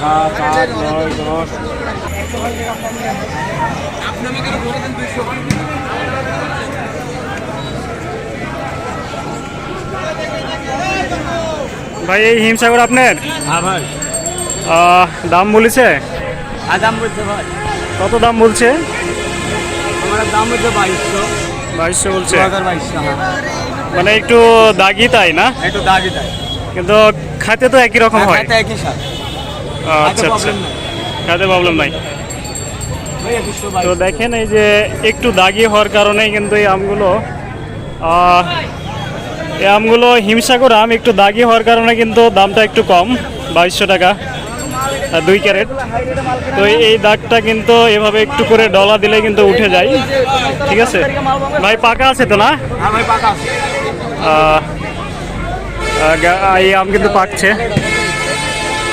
সাত আট নয় দশ। ভাই এই হিমসাগর আপনার? হ্যাঁ ভাই। দাম বলেছে? আর দাম বলছে ভাই। কত দাম বলছে? আমার দাম বলছে বাইশশো। বাইশশো বলছে। বাইশশো হ্যাঁ। মানে একটু দাগি তাই না? একটু দাগি তাই। কিন্তু খাতে তো একই রকম হয় একই সাথে। আচ্ছা আচ্ছা। খাতে প্রবলেম নাই। তো দেখেন এই যে একটু দাগি হওয়ার কারণে কিন্তু এই আমগুলো এই আমগুলো হিমসাগর আম একটু দাগি হওয়ার কারণে কিন্তু দামটা একটু কম বাইশশো টাকা দুই ক্যারেট। তো এই- দাগটা কিন্তু এভাবে একটু করে ডলা দিলে কিন্তু উঠে যায়। ঠিক আছে? ভাই পাকা আছে তো না? হ্যাঁ এই আম কিন্তু পাকছে।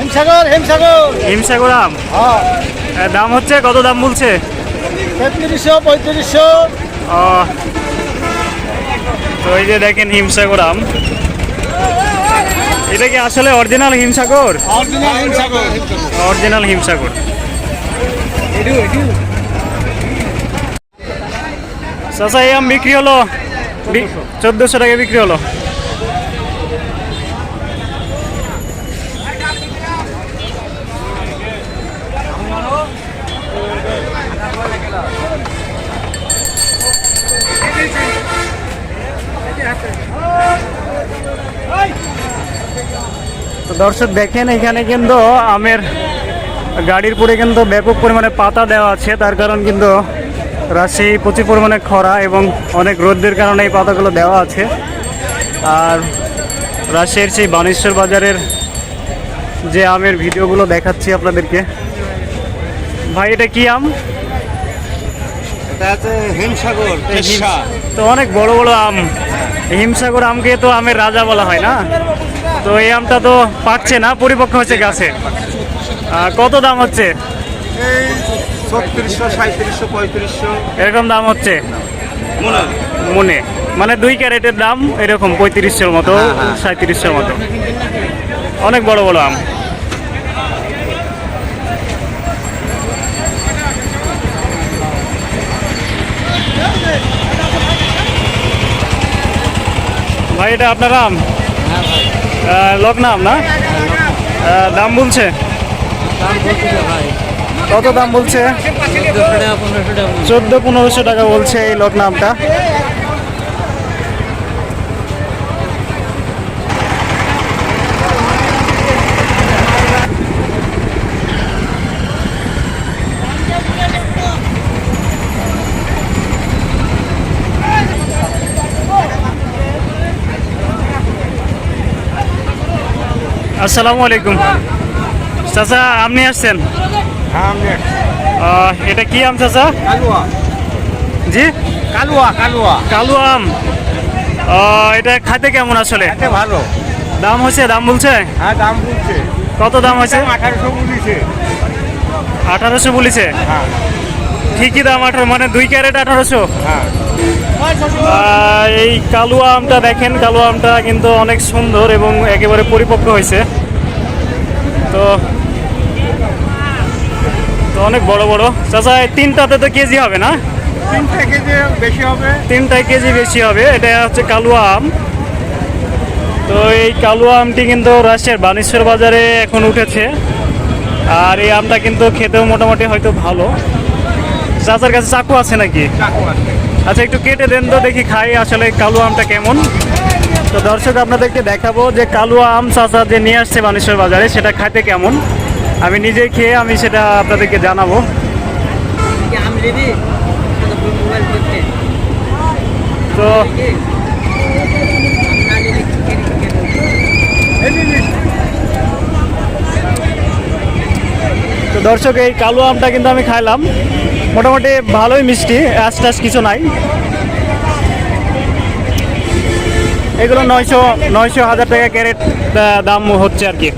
হেমসাগর হেমসাগর। হিমসাগর আম? হ্যাঁ। দাম হচ্ছে? কত দাম বলছে? তেত্রিশশো পঁয়ত্রিশশো। তো এই যে দেখেন হিমসাগর আম। এটা কি আসলে original Himsagar? Original original Himsagar. চাচা এই আম বিক্রি হলো? চোদ্দোশো টাকা বিক্রি হলো। তো দর্শক দেখেন এখানে কিন্তু আমের গাড়ির পরে কিন্তু ব্যাপক পরিমাণে পাতা দেওয়া আছে। তার কারণ কিন্তু রাজশাহী প্রচুর পরিমাণে খরা এবং অনেক রোদের কারণে এই পাতাগুলো দেওয়া আছে। আর রাজশাহীর সেই বানেশ্বর বাজারের যে আমের ভিডিওগুলো দেখাচ্ছি আপনাদেরকে। ভাই এটা কি আম? আছে তো অনেক বড় বড় আম। হিমসাগর আমকে তো আমের রাজা বলা হয় না? তো এই আমটা তো পাকছে না পরিপক্ক হচ্ছে গাছে। কত দাম হচ্ছে? এরকম দাম হচ্ছে? মনে। মনে। মানে দুই ক্যারেটের দাম এরকম পঁয়ত্রিশশোর মতো হ্যাঁ, হ্যাঁ। সাঁত্রিশশোর মতো। অনেক বড় বড় আম। ভাই এটা আপনার আম? আহ, লকনা না? দাম বলছে? কত দাম বলছে? চোদ্দ পনেরোশো টাকা বলছে। এই লকনা আসসালামু আলাইকুম। চাচা আপনি আসছেন? হ্যাঁ এটা কি আম চাচা? কালুয়া। জি? কালুয়া কালুয়া। কালু আম। এটা খাতে কেমন আসলে? ভালো। দাম হয়েছে? দাম বলছে? হ্যাঁ দাম বলছে। কত দাম হয়েছে? আঠারোশো বলিছে। আঠারোশো বলেছে? হ্যাঁ। ঠিকই দাম আঠারো মানে দুই ক্যারেট আঠারোশো। হ্যাঁ। এই কালুয়া আমটা দেখেন কালুয়া আমটা কিন্তু অনেক সুন্দর এবং একেবারে পরিপক্ক হয়েছে। তো তো অনেক বড় বড়। চাচা তিনটাতে তো কেজি হবে না? তিনটে কেজি বেশি হবে। তিনটায় কেজি বেশি হবে এটা হচ্ছে কালুয়া আম। তো এই কালুয়া আমটি কিন্তু রাজশাহীর বানেশ্বর বাজারে এখন উঠেছে। আর এই আমটা কিন্তু খেতেও মোটামুটি হয়তো ভালো। চাচার কাছে চাকু আছে নাকি? আচ্ছা একটু কেটে দেন তো দেখি খাই আসলে কালু আমটা কেমন। তো দর্শক আপনাদেরকে দেখাবো যে কালুয়া আম চাচা যে নিয়ে আসছে বানেশ্বর বাজারে সেটা খাইতে কেমন। আমি নিজে খেয়ে আমি সেটা আপনাদেরকে জানাব। তো নিন। দর্শক এই কালো আমটা কিন্তু আমি খাইলাম। মোটামুটি ভালোই মিষ্টি আশ টাশ কিছু নাই। এগুলো নয়শো নয়শো হাজার টাকা ক্যারেট দাম হচ্ছে আর কি।